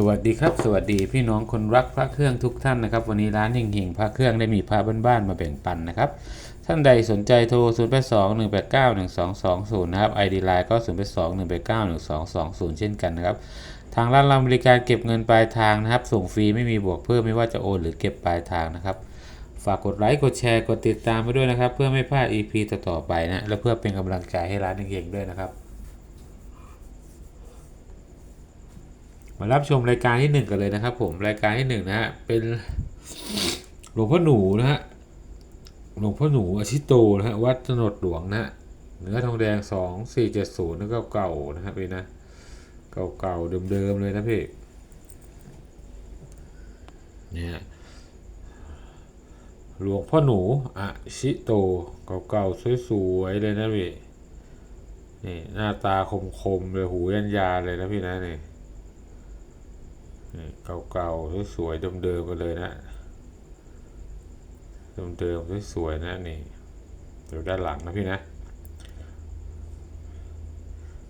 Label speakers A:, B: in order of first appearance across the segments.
A: สวัสดีครับ สวัสดีพี่น้องคนรักพระเครื่องทุกท่านนะครับ วันนี้ร้านเฮงๆพระเครื่องได้มีพระบ้านๆมาแบ่งปันนะครับ ท่านใดสนใจโทร 0 8 2 1 8 9 1 2 2 0 นะครับ ID Line ก็ 0 8 2 1 8 9 1 2 2 0 เช่นกันนะครับ ทางร้านเราบริการเก็บเงินปลายทางนะครับ ส่งฟรีไม่มีบวกเพิ่มไม่ว่าจะโอนหรือเก็บปลายทางนะครับ ฝากกดไลค์กดแชร์กดติดตามไปด้วยนะครับ เพื่อไม่พลาด EP ต่อๆไปนะและเพื่อเป็นกำลังใจให้ร้านเฮงๆด้วยนะครับ มารับชมรายการที่หนึ่งกันเลยนะครับ ผมรายการที่หนึ่งนะฮะเป็นหลวงพ่อหนูนะฮะหลวงพ่อหนูอาชิโตนะฮะวัดถนดหลวงนะฮะเนื้อทองแดงสองสี่เจ็ดศูนย์แล้วก็เก่าๆนะครับพี่นะเก่าๆเดิมๆเลยนะพี่เนี่ยหลวงพ่อหนูอาชิโตเก่าๆสวยๆเลยนะพี่นี่หน้าตาคมๆเลยหูยันยาเลยนะพี่นะนี่นี่ เก่าๆสวยๆเดิมๆกันเลยนะเดิมๆสวยๆนะนี่อยู่ด้านหลังนะพี่นะ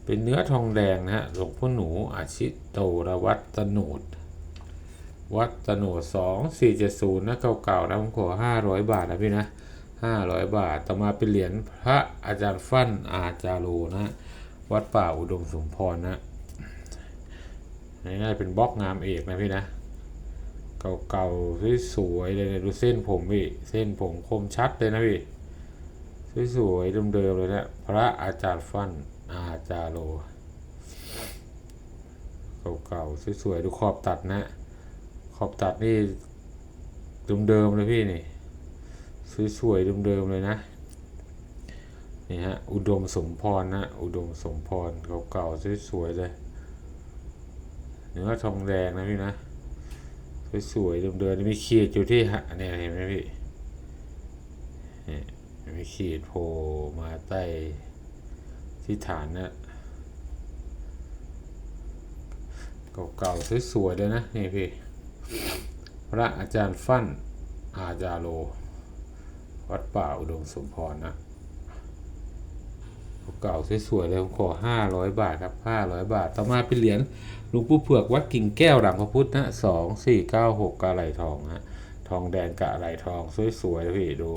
A: เป็นเนื้อทองแดงนะฮะหลวงพ่อหนูอาชิโตรวัตตนูดวัดตนูดสองสี่เจ็ดศูนย์นะเก่าๆนะผมขอห้าร้อยบาทนะพี่นะห้าร้อยบาทต่อมาเป็นเหรียญพระอาจารย์ฟั่นอาจาโรนะ วัดป่าอุดมสมพรนะ ง่ายๆเป็นบล็อกงามเอกนะพี่นะ เก่าๆสวยๆเลยดูเส้นผมพี่เส้นผมคมชัดเลยนะพี่สวยๆเดิมๆเลยนะพระอาจารย์ฟันอาจารโลเก่าๆสวยๆดูขอบตัดนะ ขอบตัดนี่เดิมๆเลยพี่นี่สวยๆเดิมๆเลยนะนี่ฮะอุดมสมพรนะอุดมสมพรเก่าๆสวยๆเลย เนื้อทองแดงนะพี่นะ สวยๆเดิมๆมีขีดอยู่ที่หะเนี่ยเห็นไหมพี่นี่มีขีดโผล่มาใต้ที่ฐานนะเก่าๆสวยๆเลยนะนี่พี่พระอาจารย์ฟั่นอาจาโล วัดป่าอุดมสมพรนะเก่าสวยๆเลยผมขอห้าร้อยบาท ครับห้าร้อยบาท ต่อมาเป็นเหรียญ หลวงปู่เผือกวัดกิ่งแก้วหลังพระพุทธนะสองสี่เก้าหกกะไหลทองฮะทองแดงกะไหลทองสวยๆนะพี่ดู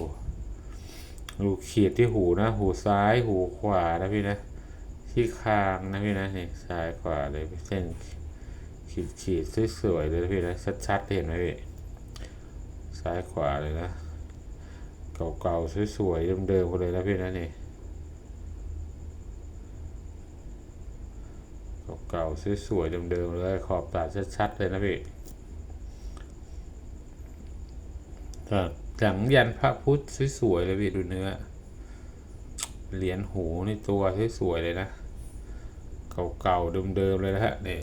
A: ดูขีดที่หูนะ หูซ้ายหูขวานะพี่นะ ที่คางนะพี่นะนี่ซ้ายขวาเลยเส้นขีดขีดสวยๆเลยพี่นะชัดๆเห็นไหมพี่ซ้ายขวาเลยนะ เก่าๆสวยๆเดิมๆกันเลยนะพี่นะนี่ เก่าๆสวยๆเดิมๆเลยขอบตาชัดๆเลยนะพี่หลังยันพระพุทธสวยๆเลยพี่ดูเนื้อ เหรียญหูนี่ตัวสวยๆเลยนะ เก่าๆเดิมๆเลยนะฮะนี่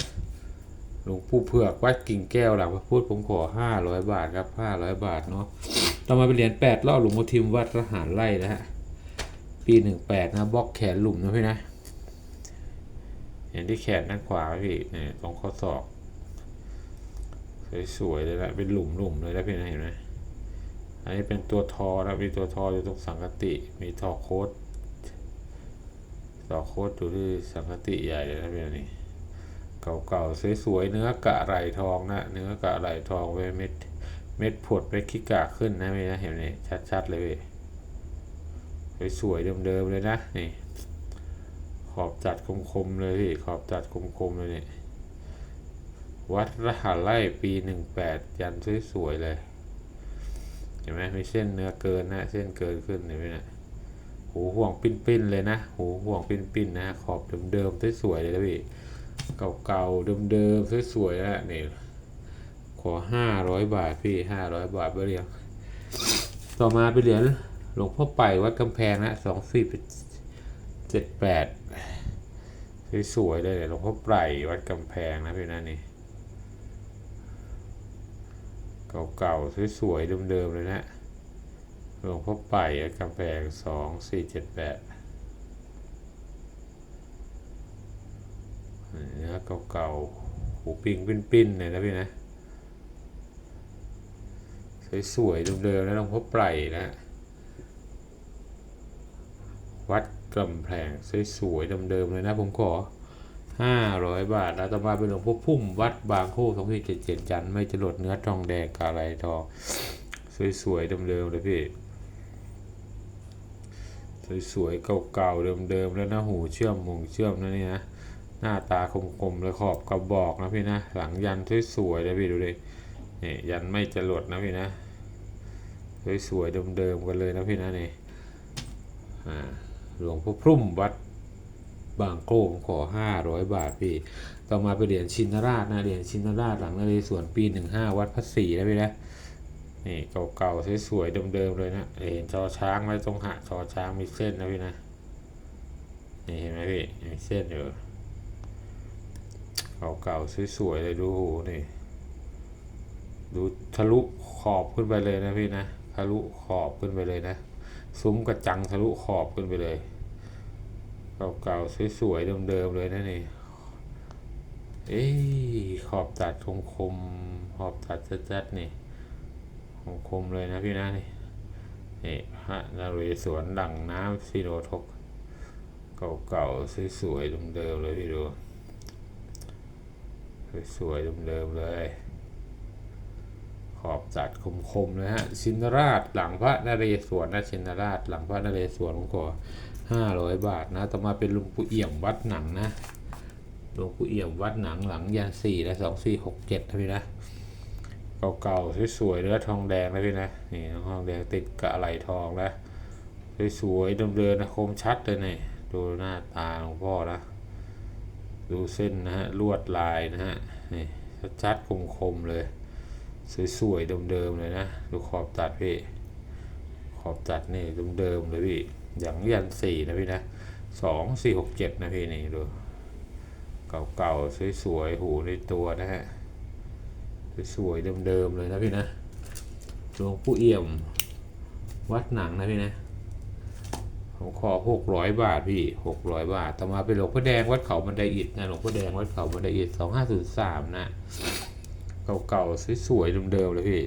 A: หลวงปู่เผือกวัดกิ่งแก้วหลังพระพุทธผมขอห้าร้อยบาทครับห้าร้อยบาทเนาะต่อมาเป็นเหรียญแปดล่อหลวงพ่อทิมวัดทหารไล่นะฮะปีหนึ่งแปดนะบล็อกแขนหลุมนะพี่นะ เห็นที่แขนด้านขวาพี่เนี่ยตรงข้อศอก สวยๆเลยนะเป็นหลุมๆเลยนะพี่นะเห็นไหมอันนี้เป็นตัวทอนะมีตัวทออยู่ตรงสังกติ มีทอโค้ดทอโค้ดอยู่ที่สังกติใหญ่เลยนะพี่นะนี่เก่าๆสวยๆเนื้อกะไหลทองนะเนื้อกะไหลทองไว้เม็ดเม็ดผดเม็ดขี้กาขึ้นนะพี่นะเห็นไหมชัดๆเลยพี่สวยๆเดิมๆเลยนะนี่ อบจัดคมๆเลยพี่ขอบจัดคมๆเลยนี่วัดรหัสไล่ปีหนึ่งแปดยันสวยๆเลยเห็นไหมมีเส้นเนื้อเกินนะเส้นเกินขึ้นเห็นไหมนะหูห่วงปิ้นๆเลยนะหูห่วงปิ้นๆนะขอบเดิมๆสวยๆเลยนะพี่เก่าๆเดิมๆสวยๆนะนี่ขอห้าร้อยบาทพี่ห้าร้อยบาทเบอร์เรียงต่อมาไปเหรียญหลวงพ่อไปวัดกำแพงนะสองสี่เจ็ดแปด สวยๆเลยหลวงพ่อไพรวัดกำแพงนะพี่นะนี่เก่าๆสวยๆเดิมๆเลยนะหลวงพ่อไพรวัดกำแพงสองสี่เจ็ดแปดเนื้อเก่าๆหูปิงปิ้นๆเลยนะพี่นะสวยๆเดิมๆนะหลวงพ่อไพรนะวัด กำแพงสวยๆเดิมๆเลยนะผมขอห้าร้อยบาท แล้วต่อมาเป็นหลวงพ่อพุ่มวัดบางโคสองสี่เจ็ดเจ็ดจันไม่จรดเนื้อทองแดงกาไรทอง สวยๆเดิมๆเลยพี่สวยๆเก่าๆเดิมๆแล้วนะหูเชื่อมมุงเชื่อมนะนี่นะหน้าตาคมๆเลยขอบกระบอกนะพี่นะหลังยันสวยๆเลยพี่ดูดินี่ยันไม่จรดนะพี่นะสวยๆเดิมๆกันเลยนะพี่นะนี่อ่า หลวงพ่อพุ่มวัดบางโก้ผมขอห้าร้อยบาทพี่ ต่อมาไปเหรียญชินราชนะเหรียญชินราชหลังนเรศวรปีหนึ่งห้าวัดพระศรีนะพี่นะนี่เก่าๆสวยๆเดิมๆเลยนะเหรียญจอช้างไว้ตรงหะจอช้างมีเส้นนะพี่นะนี่เห็นไหมพี่มีเส้นอยู่เก่าๆสวยๆเลยดูหูนี่ดูทะลุขอบขึ้นไปเลยนะพี่นะทะลุขอบขึ้นไปเลยนะ ซุ้มกระจังทะลุขอบขึ้นไปเลย เก่าๆสวยๆเดิมๆเลยนะนี่เอ้ยขอบตัดคมคมขอบตัดจัดๆนี่คมคมเลยนะพี่นะนี่นี่พระนเรศวรดั่งน้ำซีโรทก เก่าๆสวยๆเดิมๆเลยพี่ดูสวยๆเดิมๆเลย ขอบจัดคมๆเลยฮะชินราชหลังพระนเรศวรนะชินราชหลังพระนเรศวรผมขอห้าร้อยบาทนะ ต่อมาเป็นหลุงปู่เอี่ยมวัดหนังนะหลวงปู่เอี่ยมวัดหนังหลังยันสี่และสองสี่หกเจ็ดนะพี่นะเก่าๆสวยๆเนื้อทองแดงนะพี่นะนี่ทองแดงติดกับอะไหล่ทองนะสวยๆเดิมๆนะคมชัดเลยนี่ดูหน้าตาหลวงพ่อนะดูเส้นนะฮะลวดลายนะฮะนี่ชัดๆคมๆเลย สวยๆเดิมๆเลยนะดูขอบตัดพี่ขอบตัดนี่เดิมๆเลยพี่อย่างยันสี่นะพี่นะสองสี่หกเจ็ดนะพี่นี่ดูเก่าๆสวยๆหูในตัวนะฮะสวยๆเดิมๆเลยนะพี่นะหลวงปู่เอี่ยมวัดหนังนะพี่นะผมขอหกร้อยบาทพี่หกร้อยบาทต่อมาเป็นหลวงพ่อแดงวัดเขาบันไดอิฐนะหลวงพ่อแดงวัดเขาบันไดอิฐสองห้าศูนย์สามนะ เก่าๆสวยๆเดิมๆเลยพี่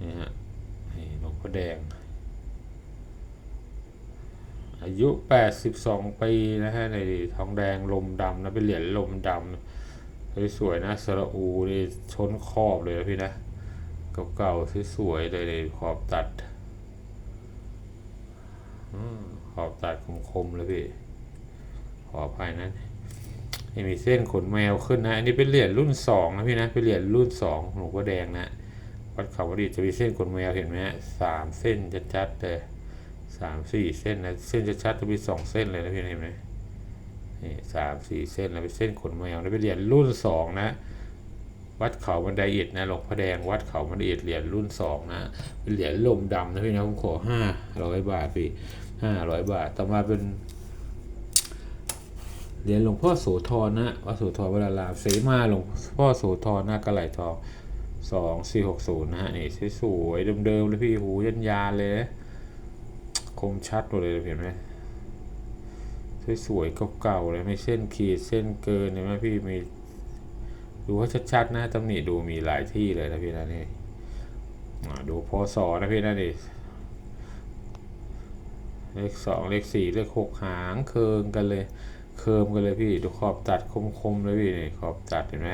A: นี่ฮะนี่หลวงพ่อแดง อายุแปดสิบสองปีนะฮะในทองแดงลมดำนะเป็นเหรียญลมดำสวยๆนะสระอูนี่ชนขอบเลยนะพี่นะเก่าๆสวยๆเลยเลยขอบตัดอขอบตัดคมๆเลยพี่ขออภัยนะ นี่มีเส้นขนแมวขึ้นนะอันนี้เป็นเหรียญรุ่นสองนะพี่นะเป็นเหรียญรุ่นสองหลวงพ่อแดงนะวัดเขาวดีจะมีเส้นขนแมวเห็นไหมฮะสามเส้นชัดๆเลยสามสี่เส้นนะเส้นชัดๆจะมีสองเส้นเลยนะพี่เห็นไหมนี่สามสี่เส้นแล้วเป็นเส้นขนแมวนะเป็นเหรียญรุ่นสองนะวัดเขาบันไดอิฐนะหลวงพ่อแดงวัดเขาบันไดอิฐเหรียญรุ่นสองนะเป็นเหรียญลมดำนะพี่นะผมขอห้าร้อยบาทพี่ห้าร้อยบาทต่อมาเป็น เหรียญหลวงพ่อโสธรนะวัดโสธรเวลาลามเสมาหลวงพ่อโสธรนะกระไหลทองสองสี่หกศูนย์นะฮะนี่สวยๆเดิมๆเลยพี่หูยันยาเลย คมชัดหมดเลยเห็นไหมสวยๆเก่าๆเลยไม่เส้นขีดเส้นเกินเห็นไหมพี่มีดูว่าชัดๆนะตำหนิดูมีหลายที่เลยนะพี่นะนี่ดูพศนะพี่นะนี่เลขสองเลขสี่เลขหกหางเคิงกันเลย เคิมกันเลยพี่ดูขอบตัดคมๆเลยพี่นี่ขอบตัดเห็นไหม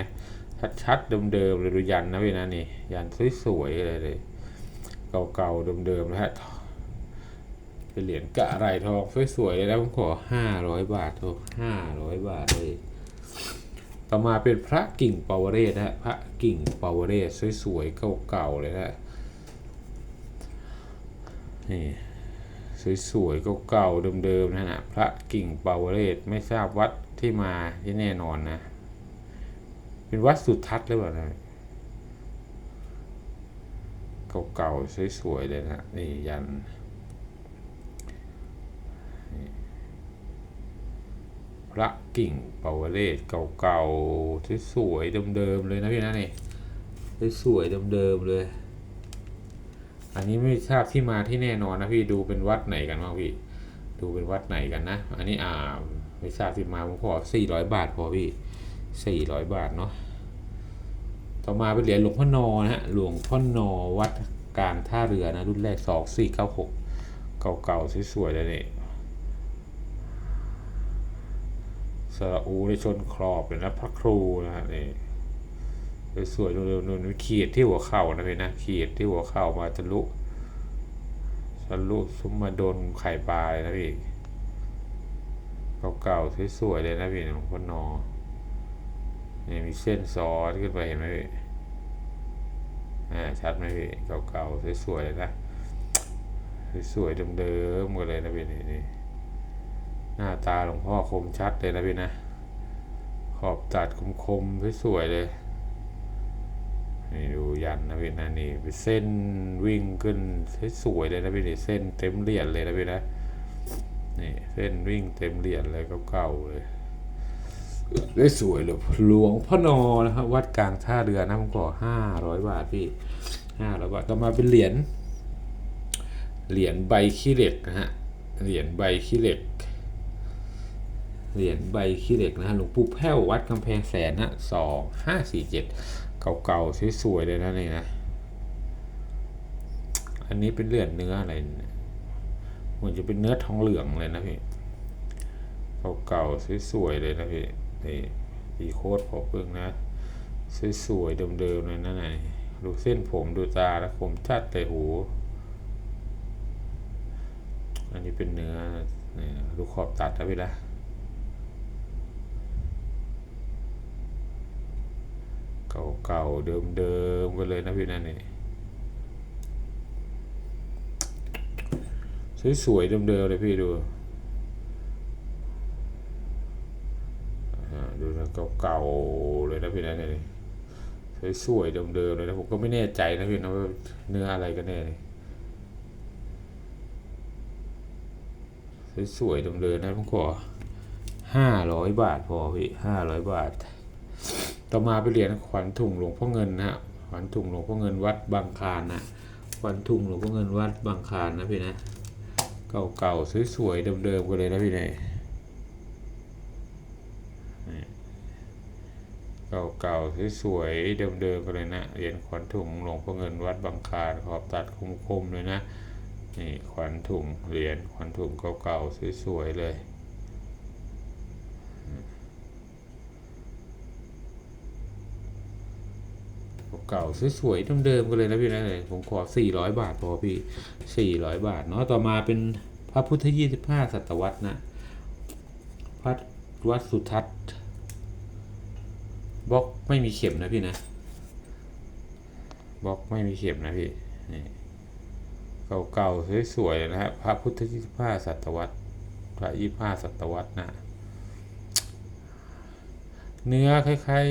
A: ชัดๆเดิมๆเลยดูยันนะพี่นะนี่ยันสวยๆเลยเลยเก่าๆเดิมๆนะฮะเป็นเหรียญกะไรทองสวยๆเลยนะผมขอห้าร้อยบาทโทห้าร้อยบาทเลยต่อมาเป็นพระกิ่งปาวเรศนะฮะพระกิ่งปาวเรศสวยๆเก่าๆเลยนะนี่ สวยๆเก่าๆเดิมๆนะฮะพระกิ่งเปาวเรศไม่ทราบวัดที่มาที่แน่นอนนะ เป็นวัดสุทัศน์หรือเปล่านะเก่าๆสวยๆเลยนะนี่ยันพระกิ่งเปาวเรศเก่าๆสวยๆเดิมๆเลยนะพี่นะนี่สวยๆเดิมๆเลย อันนี้ไม่ทราบที่มาที่แน่นอนนะพี่ดูเป็นวัดไหนกันบ้างพี่ ดูเป็นวัดไหนกันนะ อันนี้อ่าไม่ทราบที่มาผมขอสี่ร้อยบาทพอพี่สี่ร้อยบาทเนาะต่อมาเป็นเหรียญหลวงพ่อนอนะฮะหลวงพ่อนอวัดกลางท่าเรือนะรุ่นแรกสองสี่เก้าหกเก่าๆสวยๆเลยเนี่ยสระอูในชนขอบเลยนะพระครูนะฮะนี่ สวยๆดูๆดูขีดที่หัวเข่านะพี่นะขีดที่หัวเข่ามาทะลุทะลุซุ้มมาโดนไข่ปลาเลยนะพี่เก่าๆสวยๆเลยนะพี่หลวงพ่อนอนี่มีเส้นซ้อนขึ้นไปเห็นไหมพี่อ่าชัดไหมพี่เก่าๆสวยๆเลยนะสวยๆเดิมๆกันเลยนะพี่นี่นี่หน้าตาหลวงพ่อคมชัดเลยนะพี่นะ ขอบตัดคมๆสวยๆเลย นี่ดูยันนะพี่นะนี่เป็นเส้นวิ่งขึ้นสวยเลยนะพี่นี่เส้นเต็มเหรียญเลยนะพี่นะนี่เส้นวิ่งเต็มเหรียญเลยเก่าๆเลยได้สวยเลยหลวงพ่อนอนะครับวัดกลางท่าเรือนะผมขอห้าร้อยบาทพี่ห้าร้อยบาทก็มาเป็นเหรียญเหรียญใบขี้เหล็กนะฮะเหรียญใบขี้เหล็กเหรียญใบขี้เหล็กนะฮะหลวงปู่แพ้ววัดกำแพงแสนนะสองห้าสี่เจ็ด เก่าๆสวยๆเลยนะนี่นะ อันนี้เป็นเหรียญเนื้ออะไรเหมือนจะเป็นเนื้อทองเหลืองเลยนะพี่เก่าๆสวยๆเลยนะพี่นี่อีโคตรพอเพิ่งนะสวยๆเดิมๆเลยนะไหนดูเส้นผมดูตาแล้วผมชัดเลยหู อันนี้เป็นเนื้อนี่ดูขอบตัดนะพี่ละ เก่าๆเดิมๆกันเลยนะพี่นั่นนี่สวยๆเดิมๆเลยพี่ดูดูนะเก่าๆเลยนะพี่นั่นนี่สวยๆเดิมๆเลยนะผมก็ไม่แน่ใจนะพี่นะว่าเนื้ออะไรกันแน่นี่สวยๆเดิมๆนะผมขอห้าร้อยบาทพอพี่ห้าร้อยบาท ต่อมาไปเรียนขวัญถุงหลวงพ่อเงินนะฮะขวัญถุงหลวงพ่อเงินวัดบางคานนะขวัญถุงหลวงพ่อเงินวัดบางคานนะพี่นะเก่าๆสวยๆเดิมๆกันเลยนะพี่เนี่ยเก่าๆสวยๆเดิมๆกันเลยนะเหรียญขวัญถุงหลวงพ่อเงินวัดบางคานขอบตัดคมๆเลยนะนี่ขวัญถุงเหรียญขวัญถุงเก่าๆสวยๆเลย เก่าๆสวยๆเดิมๆกันเลยนะพี่นะเลยผมขอ 400 บาทพอพี่ 400 บาทเนาะต่อมาเป็นพระพุทธ25ศตวรรษนะพัดวัดสุทัศน์บล็อกไม่มีเข็มนะพี่นะบล็อกไม่มีเข็มนะพี่นี่เก่าๆสวยๆนะฮะพระพุทธ25ศตวรรษพระ25ศตวรรษนะเนื้อคล้าย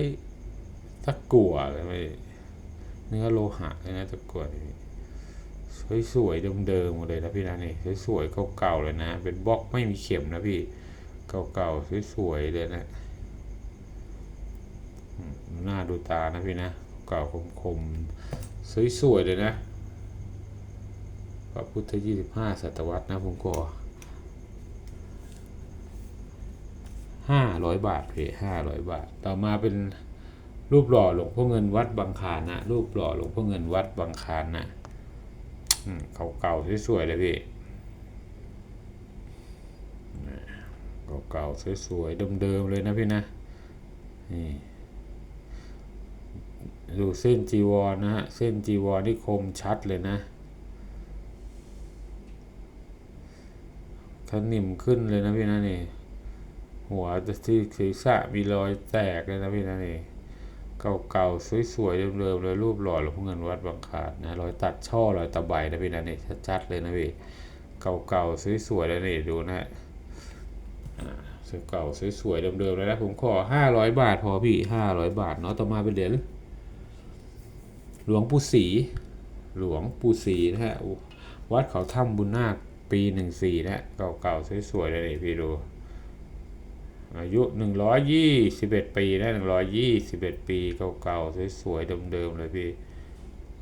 A: ๆตะกั่วเลยไม่ เนื้อโลหะเนื้อตะกั่วนี่สวยๆเดิมๆหมดเลยนะพี่นะนี่สวยๆเก่าๆเลยนะ เป็นบล็อกไม่มีเข็มนะพี่เก่าๆสวยๆเลยนะหน้าดูตานะพี่นะเก่าคมๆสวยๆเลยนะพระพุทธยี่สิบห้าศตวรรษนะผมก็ห้าร้อยบาทพี่ห้าร้อยบาท ต่อมาเป็น รูปหล่อหลวงพ่อเงินวัดบางคานนะ รูปหล่อหลวงพ่อเงินวัดบางคานนะเก่าๆสวยๆเลยพี่เก่าๆสวยๆเดิมๆเลยนะพี่นะนี่ดูเส้นจีวรนะฮะเส้นจีวรที่คมชัดเลยนะขนิ่มขึ้นเลยนะพี่นะนี่หัวที่ศีรษะมีรอยแตกเลยนะพี่นะนี่ เก่าๆสวยๆเดิมๆเลยรูปหล่อหลวงพ่อเงินวัดบางคลานนะรอยตัดช่อรอยตะไบนะพี่นะนี่ชัดๆเลยนะพี่เก่าๆสวยๆเลยนี่ดูนะฮะเก่าสวยๆเดิมๆเลยนะผมขอห้าร้อยบาทพอพี่ห้าร้อยบาทเนาะต่อมาเป็นเหรียญหลวงปู่ศรีหลวงปู่ศรีนะฮะวัดเขาถ้ำบุญนาคปีหนึ่งสี่นะฮะเก่าๆสวยๆเลยนี่พี่ดู อายุหนึ่งร้อยยี่สิบเอ็ดปีนะหนึ่งร้อยยี่สิบเอ็ดปีเก่าๆสวยๆเดิมๆเลยพี่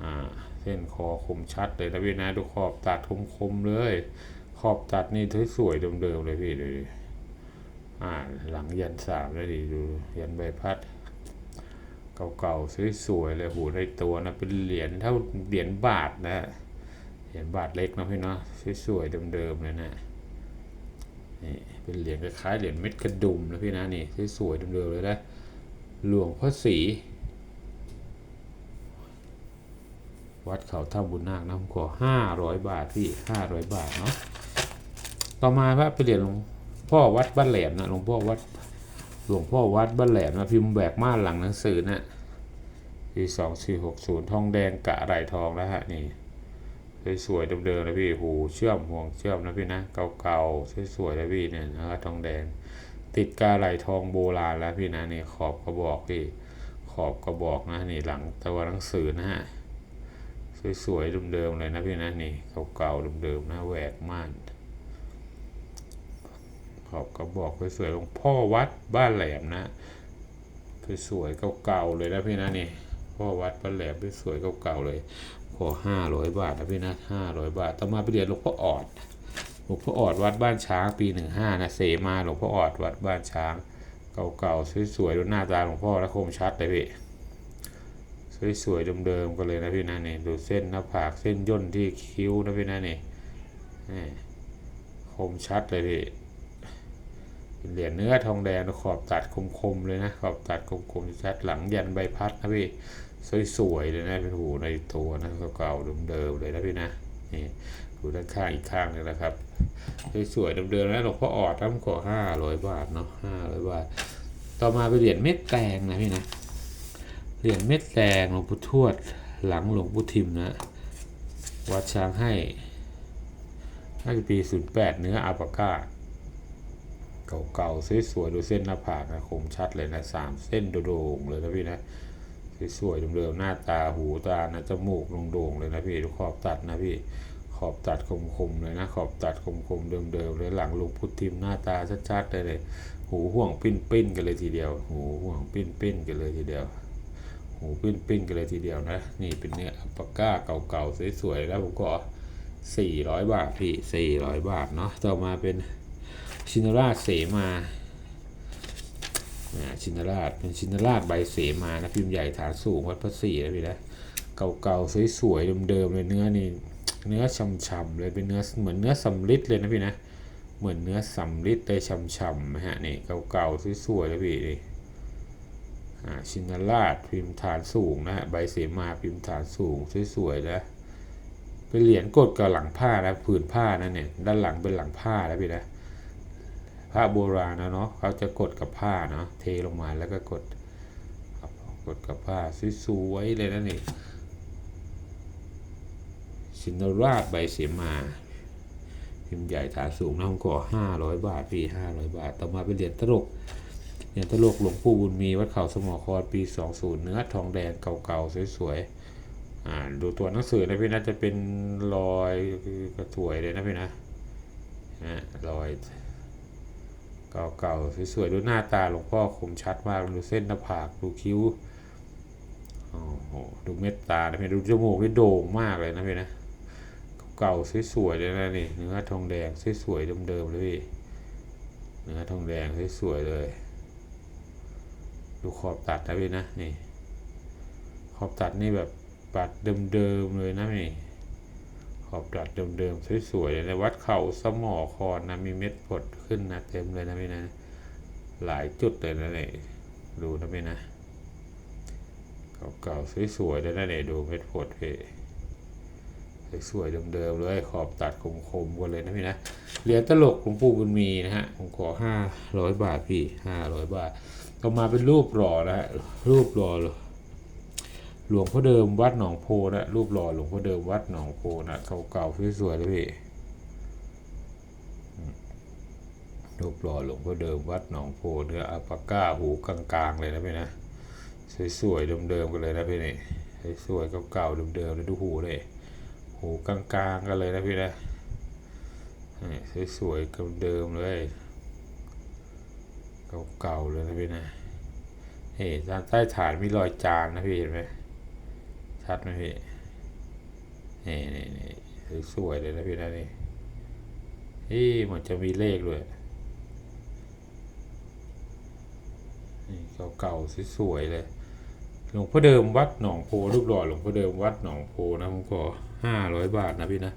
A: อ่าเส้นคอคมชัดเลยนะพี่นะดูขอบตัดคมๆเลย ขอบตัดนี่สวยๆเดิมๆเลยพี่ดูดิอ่าหลังยันสามเลยดิดูยันใบพัด เก่าๆสวยๆเลยหูในตัวนะเป็นเหรียญเท่าเหรียญบาทนะเหรียญบาทเล็กนะพี่เนาะสวยๆเดิมๆเลยนะ นี่เป็นเหรียญคล้ายเหรียญเม็ดกระดุมนะพี่นะนี่สวยๆเดิมๆเลยนะหลวงพ่อศรีวัดเขาท่าบุญนาคนะผมขอห้าร้อยบาทพี่ห้าร้อยบาทเนาะต่อมาพระเป็นเหรียญหลวงพ่อวัดบ้านแหลมนะหลวงพ่อวัดหลวงพ่อวัดบ้านแหลมนะพิมพ์แบกม่านหลังหนังสือนะปีสองสี่หกศูนย์ทองแดงกะไหลทองนะฮะนี่ สวยๆเดิมๆนะพี่หูเชื่อมห่วงเชื่อมนะพี่นะเก่าๆสวยๆนะพี่เนี่ยนะครับทองแดง ติดกาไหลทองโบราณแล้วพี่นะนี่ขอบกระบอกพี่ขอบกระบอกนะนี่หลังตัวหนังสือนะฮะสวยๆเดิมๆเลยนะพี่นะนี่เก่าๆเดิมๆนะแหวกม่านขอบกระบอกสวยๆหลวงพ่อวัดบ้านแหลมนะสวยๆเก่าๆเลยนะพี่นะนี่พ่อวัดบ้านแหลมสวยๆเก่าๆเลย อห้าร้อยบาทนะพี่นะห้าร้อยบาท ต่อมาไปเรียนหลวงพ่อออดหลวงพ่อออดวัดบ้านช้างปีหนึ่งห้านะเสมาหลวงพ่อออดวัดบ้านช้าง เก่าๆสวยๆดูหน้าตาหลวงพ่อและคมชัดเลยพี่สวยๆเดิมๆกันเลยนะพี่นะนี่ดูเส้นหน้าผากเส้นย่นที่คิ้วนะพี่นะนี่คมชัดเลยพี่เป็นเหรียญเนื้อทองแดงขอบตัดคมๆเลยนะขอบตัดคมๆชัดหลังยันใบพัดนะพี่ สวยๆเลยนะเป็นหูในตัวนะเก่าๆเดิมๆเลยนะพี่นะนี่ดูด้านข้างอีกข้างหนึงนะครับสวยๆเดิมๆนะหลวงพ่อออดทั้งขอห้าร้อยบาทเนาะห้าร้อยบาท ต่อมาเป็นเหรียญเม็ดแตงนะพี่นะเหรียญเม็ดแตงหลวงปู่ทวดหลังหลวงปู่ทิมนะวัดช้างให้น่าจะปีศูนย์แปดเนื้ออาปาก้าเก่าๆสวยๆดูเส้นหน้าผากนะคมชัดเลยนะสามเส้นโด่งๆเลยนะพี่นะ สวยๆเดิมๆหน้าตาหูตานะจมูกโด่งๆเลยนะพี่ดูขอบตัดนะพี่ขอบตัดคมๆเลยนะขอบตัดคมๆเดิมๆเลยหลังลุงพุทธิมหน้าตาชัดๆเลยเลย หูห่วงปิ้นๆกันเลยทีเดียว หูห่วงปิ้นๆกันเลยทีเดียวหูปิ้นๆกันเลยทีเดียวนะนี่เป็นเนื้อปาก้าเก่าๆสวยๆแล้วผมก็สี่ร้อยบาทพี่สี่ร้อยบาทเนาะต่อมาเป็นชินราเสมา ชินราชเป็นชินราชใบเสมานะพิมพ์ใหญ่ฐานสูงวัดพระศรีนะพี่นะเก่าๆสวยๆเดิมๆเลยเนื้อนี่เนื้อช่ำๆเลยเป็นเนื้อเหมือนเนื้อสำลิดเลยนะพี่นะเหมือนเนื้อสำลิดเลยช่ำๆนะฮะนี่เก่าๆสวยๆเลยพี่นี่ชินราชพิมพ์ฐานสูงนะฮะใบเสมาพิมพ์ฐานสูงสวยๆนะเป็นเหรียญกดกับหลังผ้านะผืนผ้านะเนี่ยด้านหลังเป็นหลังผ้านะพี่นะ ผ้าโบราณนะเนาะเขาจะกดกับผ้าเนาะเทลงมาแล้วก็กดกดกับผ้าสวยๆเลยนะนี่ชินราชใบเสมาพิมพ์ใหญ่ฐานสูงนะผมขอห้าร้อยบาทปีห้าร้อยบาท ต่อมาเป็นเหรียญตลกเหรียญตลกหลวงปู่บุญมีวัดเขาสมอครปีสองศูนย์เนื้อทองแดงเก่าๆสวยๆอ่าดูตัวหนังสือนะพี่นะจะเป็นรอยกระถวยเลยนะพี่นะรอย เก่าๆสวยๆดูหน้าตาหลวงพ่อคมชัดมากดูเส้นหน้าผากดูคิ้วโอ้โหดูเม็ดตานะพี่ดูจมูกนี่โด่งมากเลยนะพี่นะเก่าสวยๆเลยนะนี่เนื้อทองแดงสวยๆเดิมๆเลยพี่เนื้อทองแดงสวยๆเลย ดูขอบตัดนะพี่นะนี่ขอบตัดนี่แบบปัดเดิมๆเลยนะนี่ อบตัดเดิมๆสวยๆเลยนวัดเขาสมอคอนนะมีเม็ดผดขึ้นนะเต็มเลยนะพี่นะ หลายจุดเลยนะเนี่ยดูนะพี่นะเก่าๆสวยๆเลยนะเนี่ยดูเม็ดผดพี่สวยๆเดิมๆเลยขอบตัดคมๆกันเลยนะพี่นะเหรียญตลกหลวงปู่บุญมีนะฮะผมขอห้าร้อยบาทพี่ห้าร้อยบาทต่อมาเป็นรูปหล่อนะฮะรูปหล่อ หลวงพ่อเดิมวัดหนองโพนะรูปหล่อหลวงพ่อเดิมวัดหนองโพนะเก่าๆสวยๆเลยพี่รูปหล่อหลวงพ่อเดิมวัดหนองโพเนื้ออัปก้าหูกลางๆเลยนะพี่นะสวยๆเดิมๆกันเลยนะพี่นี่สวยๆเก่าๆเดิมๆเลยดูหูเลยหูกลางๆกันเลยนะพี่นะสวยๆเดิมๆเลย เก่าๆเลยนะพี่นะเฮ้ด้านใต้ฐานมีรอยจานนะพี่เห็นไหม ชัดไหมพี่ นี่นี่นี่สวยเลยนะพี่นะนี่นี่เหมือนจะมีเลขด้วย นี่เก่าๆสวยๆเลย หลวงพ่อเดิมวัดหนองโพรูปหล่อหลวงพ่อเดิมวัดหนองโพนะผมก็ห้าร้อยบาทนะพี่นะ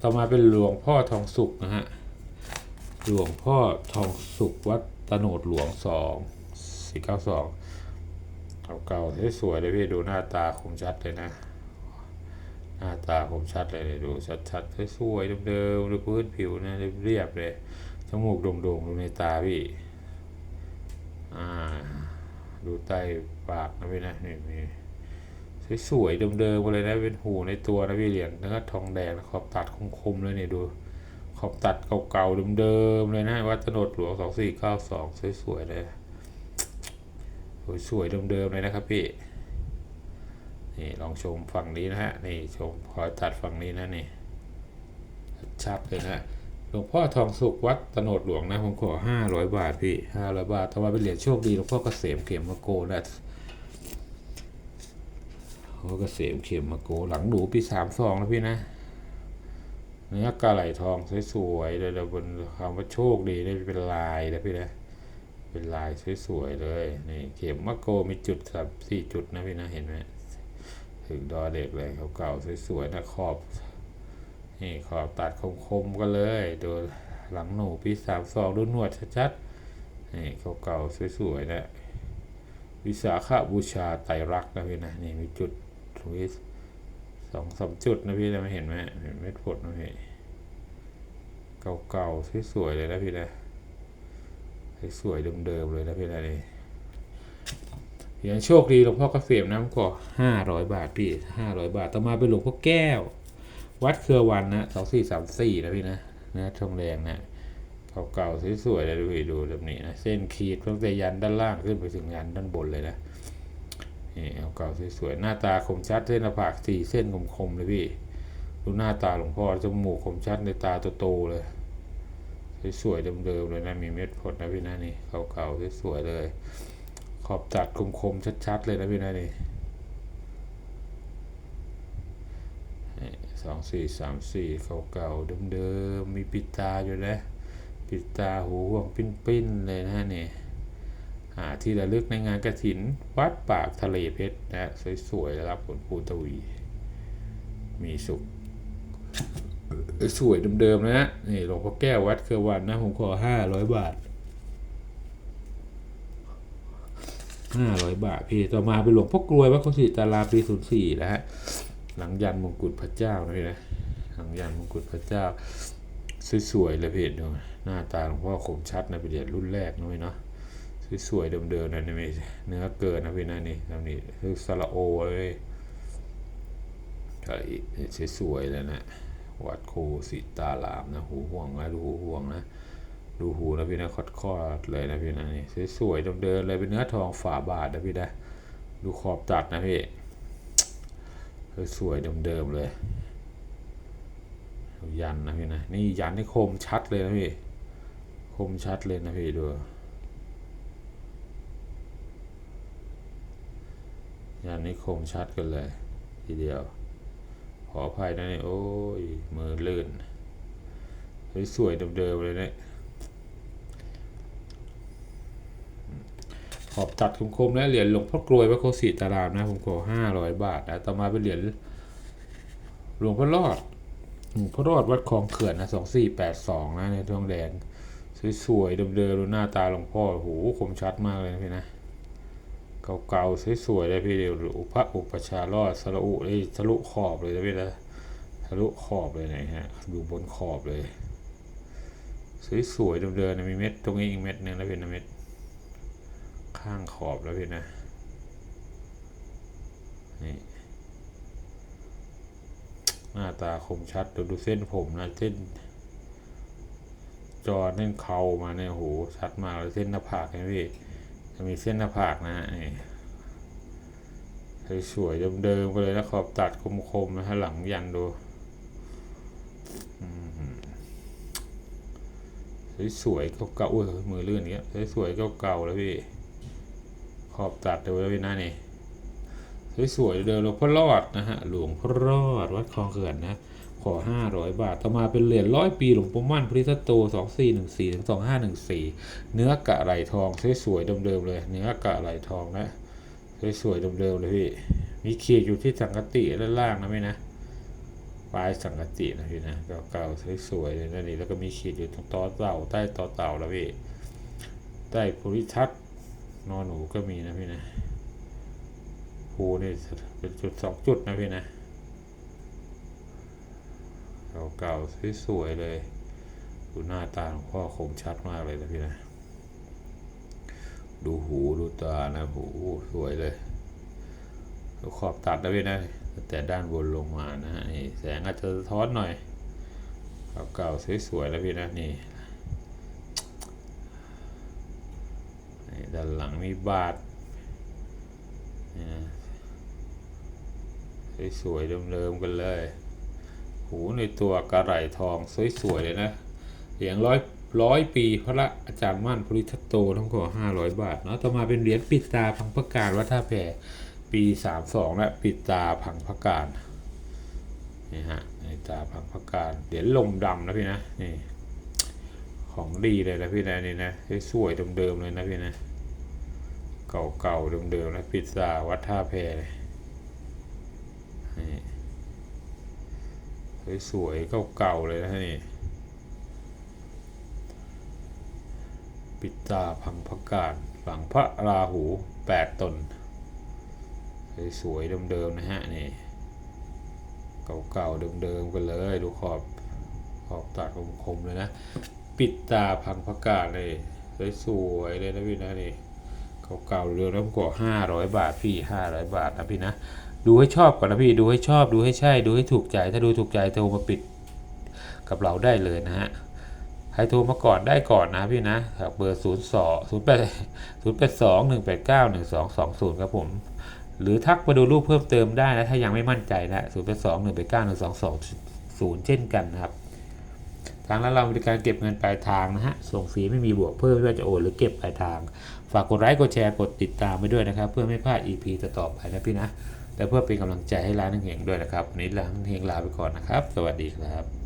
A: ต่อมาเป็นหลวงพ่อทองสุกนะฮะ หลวงพ่อทองสุขวัดตโนดหลวงสองสี่เก้าสอง เก่าๆสวยๆเลยพี่ดูหน้าตาคมชัดเลยนะ หน้าตาคมชัดเลยเนี่ยดูชัดๆสวยๆเดิมๆดูพื้นผิวนะเรียบๆเลยจมูกโด่งๆดูในตาพี่อ่าดูใต้ปากนะพี่นะนี่มีสวยๆเดิมๆเลยนะเป็นหูในตัวนะพี่เหรียญเนื้อทองแดงขอบตัดคมๆเลยเนี่ยดูขอบตัดเก่าๆเดิมๆเลยนะวัดถนนหลวงสองสี่เก้าสองสวยๆเลย สวยๆเดิมๆเลยนะครับพี่นี่ลองชมฝั่งนี้นะฮะนี่ชมขอตัดฝั่งนี้นะนี่ชัดเลยนะหลวงพ่อทองสุขวัดตโนดหลวงนะผมขอห้าร้อยบาทพี่ห้าร้อยบาทแต่ว่าเป็นเหรียญโชคดีหลวงพ่อเกษมเข็มมาโกนะหลวงพ่อเกษมเข็มมาโกหลังหนูปีสามสองนะพี่นะเนื้อกระไหลทองสวยๆเลยแล้วบนคำว่าโชคดีได้เป็นลายนะพี่นะ เป็นลายสวยๆเลยนี่เข็มมะโกมีจุดสามสี่จุดนะพี่นะเห็นไหมถึงดอเด็กเลยเก่าๆสวยๆนะขอบนี่ขอบตัดคมๆกันเลยดูหลังหนูปีสามสองดูหนวดชัดๆนี่เก่าๆสวยๆนะวิสาขาบูชาไตรรักนะพี่นะนี่มีจุดตรงนี้สองสามจุดนะพี่นะไม่เห็นไหมเห็นเม็ดผดนะพี่เก่าๆสวยๆเลยนะพี่นะ สวยๆเดิมๆเลยนะพี่นะนี่อย่างโชคดีหลวงพ่อเกษมน้ำก็ห้าร้อยบาทพี่ห้าร้อยบาท ต่อมาเป็นหลวงพ่อแก้ว วัดเครือวันนะสองสี่สามสี่นะพี่นะนะทองแดงนะเก่าๆสวยๆเลยดูดูแบบนี้นะเส้นขีดตั้งแต่ยันด้านล่างขึ้นไปถึงยันด้านบนเลยนะนี่เก่าๆสวยๆหน้าตาคมชัดเส้นหน้าผากสี่เส้นคมๆเลยพี่ดูหน้าตาหลวงพ่อจมูกคมชัดในตาโตๆเลย สวยๆเดิมๆเลยนะมีเม็ดผดนะพี่นะนี่เก่าๆสวยๆเลย ขอบจัดคมๆชัดๆเลยนะพี่นะนี่สองสี่สามสี่เก่าๆเดิมๆมีปิดตาอยู่นะปิดตาหูห่วงปิ้นๆเลยนะนี่หาที่ระลึกในงานกระถิน วัดปากทะเลเพชรนะสวยๆรับผลปูตวี มีสุข สวยเดิมๆนะฮะนี่หลวงพ่อแก้ววัดเครือวันนะ ผมขอห้าร้อยบาทห้าร้อยบาท พี่ต่อมาเป็นหลวงพ่อกลวยวัดโคสิตาราปีศูนย์สี่นะฮะหลังยันมงกุฎพระเจ้านะพี่นะหลังยันมงกุฎพระเจ้าสวยๆเลยพี่ดูหน้าตาหลวงพ่อคมชัดนะเป็นเหรียรุ่นแรกนะพี่เนาะสวยๆเดิมๆนะนี่เนื้อเกินนะพี่นะนี่ตรงนี้คือสระโอเลยใช่สวยๆเลยนะ วัดโคสิตารามนะหูห่วงนะดูหูห่วงนะดูหูนะพี่นะคอดคอดเลยนะพี่นะนี่สวยๆเดิมเลยเป็นเนื้อทองฝาบาทนะพี่นะดูขอบตัดนะพี่สวยๆเดิมๆเลยยันนะพี่นะนี่ยันนี่คมชัดเลยนะพี่คมชัดเลยนะพี่ดูยันนี่คมชัดกันเลย ทีเดียว ขออภัยนะเนี่ยโอ้ยมือเลื่อนสวยๆเดิมๆเลยเนี่ยขอบตัดคมๆและเหรียญหลวงพ่อกลวยวัดโคสิตารามนะผมขอห้าร้อยบาทนะต่อมาเป็นเหรียญหลวงพ่อรอดหลวงพ่อรอดวัดคลองเขื่อนนะสองสี่แปดสองนะในทองแดงสวยๆเดิมๆดูหน้าตาหลวงพ่อโหคมชัดมากเลยนะพี่นะ เก่าๆสวยๆเลยพี่เดียวอุปะอุปชารอดสระอุเลยทะลุขอบเลยนะพี่นะทะลุขอบเลยนะฮะอยู่บนขอบเลย สวยๆเดิมๆมีเม็ดตรงนี้อีกเม็ดหนึ่งนะพี่นเม็ดข้างขอบแล้วพี่นะนี่หน้าตาคมชัดดูดูเส้นผมนะเส้นจอเส้นเข่ามาเนี่ยโหชัดมากเลยเส้นหน้าผากนะพี่ จะมีเส้นหน้าผากนะนี่สวยๆเดิมๆไปเลยนะขอบตัดคมๆนะฮะหลังยันดูสวยๆเก่าๆอุ้ยมือลื่นเงี้ยสวยๆเก่าๆแล้วพี่ขอบตัดเดี๋ยวไว้หน้านี่สวยๆเดินหลวงพ่อรอดนะฮะหลวงพ่อรอดวัดคลองเขื่อนนะ ขอห้าร้อยบาท ต่อมาเป็นเหรียญร้อยปีหลวงปู่มั่นพริสโตสองสี่หนึ่งสี่ถึงสองห้าหนึ่งสี่เนื้อกะไหลทองสวยๆเดิมๆเลย เนื้อกะไหลทองนะสวยๆเดิมๆเลยพี่ มีเขียดอยู่ที่สังกติด้านล่างนะไหมนะ ปลายสังกตินะพี่นะ เก่าๆสวยๆเลยนะนี่ แล้วก็มีขีดอยู่ตรงต่อเต่าใต้ต่อเต่าแล้วพี่ ใต้ภูริทัศน์นอนหนูก็มีนะพี่นะภูนี่เป็นจุดสองจุดนะพี่นะ เก่าๆสวยๆเลยดูหน้าตาของพ่อคมชัดมากเลยนะพี่นะ ดูหูดูตานะหูสวยเลยดูขอบตัดนะพี่นะแต่ด้านบนลงมานะนี่แสงอาจจะสะท้อนหน่อยเก่าๆสวยๆแล้วพี่นะนี่นี่ด้านหลังมีบาทนี่นะสวยๆเดิมๆกันเลย หูในตัวกระไหลทองสวยๆเลยนะเหรียญร้อยร้อยปีพระอาจารย์มั่นภูริทัตโตทั้งกว่าห้าร้อยบาทเนาะต่อมาเป็นเหรียญปิดตาพังพระการวัดท่าแพปีสามสองและปิดตาพังพระการนี่ฮะปิดตาพังพระการเหรียญลมดำนะพี่นะนี่ของดีเลยนะพี่นะนี่นะสวยเดิมๆเลยนะพี่นะเก่าๆเดิมๆนะปิดตาวัดท่าแพนี่ สวยๆเก่าๆเลยนะนี่ปิดตาพังพการฝังพระราหูแปดตน สวยๆเดิมๆนะฮะนี่เก่าๆเดิมๆกันเลยดูขอบขอบตัดคมๆเลยนะ ปิดตาพังพการเลยสวยๆเลยนะพี่นะนี่เก่าๆเรืองแล้วก็ห้าร้อยบาทพี่ห้าร้อยบาทนะพี่นะ ดูให้ชอบก่อนนะพี่ดูให้ชอบดูให้ใช่ดูให้ถูกใจ ถ้าดูถูกใจโทรมาปิดกับเราได้เลยนะฮะใครโทรมาก่อนได้ก่อนนะพี่นะครับเบอร์ 0 2 0 8 0 8 2 1 8 9 1 2 2 0 ครับผม หรือทักมาดูรูปเพิ่มเติมได้นะ ถ้ายังไม่มั่นใจนะ 0 8 2 1 8 9 1 2 2 0 เช่นกันนะครับ ทางร้านเราบริการเก็บเงินปลายทางนะฮะ ส่งฟรีไม่มีบวกเพิ่มไม่ว่าจะโอนหรือเก็บปลายทาง ฝากกดไลค์กดแชร์กดติดตามไปด้วยนะครับ เพื่อไม่พลาด EP ต่อๆไปนะพี่นะ และเพื่อเป็นกำลังใจให้ร้านนังเฮงด้วยนะครับวันนี้ร้านนังเฮงลาไปก่อนนะครับ สวัสดีครับ